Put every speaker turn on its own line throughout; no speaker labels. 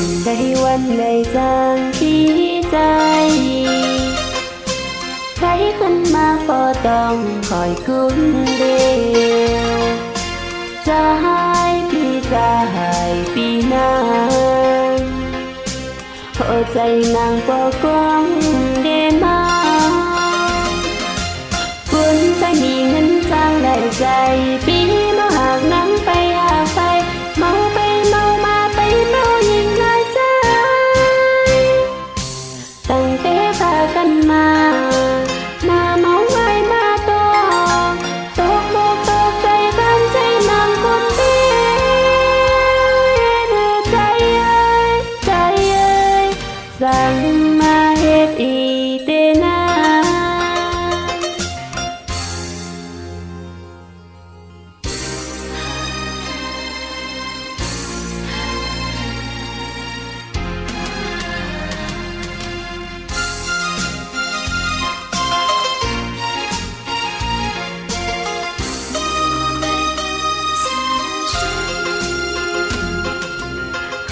นได้วันใดจางที่ใจ ใครขึ้นมาพอต้องคอยกุนเดียวจะหายปีจะหายปีนานหัวใจนางปอกองเดมา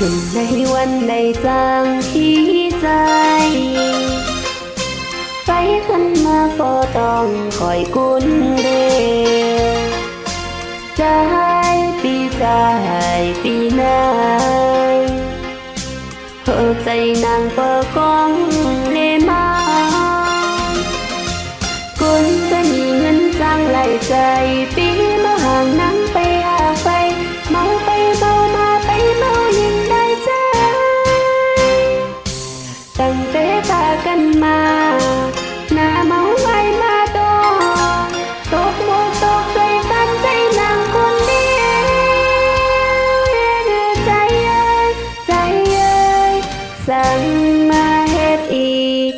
ขึ้นในวันในจางที่ใจไฟขึ้นมาฟอต้องคอยกุนเดียวจะให้ปีจะให้ปีน้าหัวใจนางเปิดกองเลมากุนจะมีเงินจ้างไหลใจปี สั่งมาเฮ็ดอี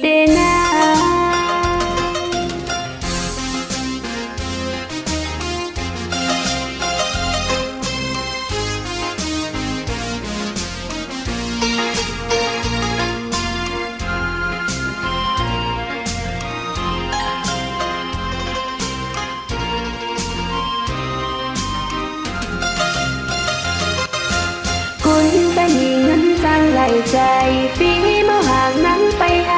เตนาคุณจะมีเงินจ้างไหลใจปีเมาห่างนั้นไปหา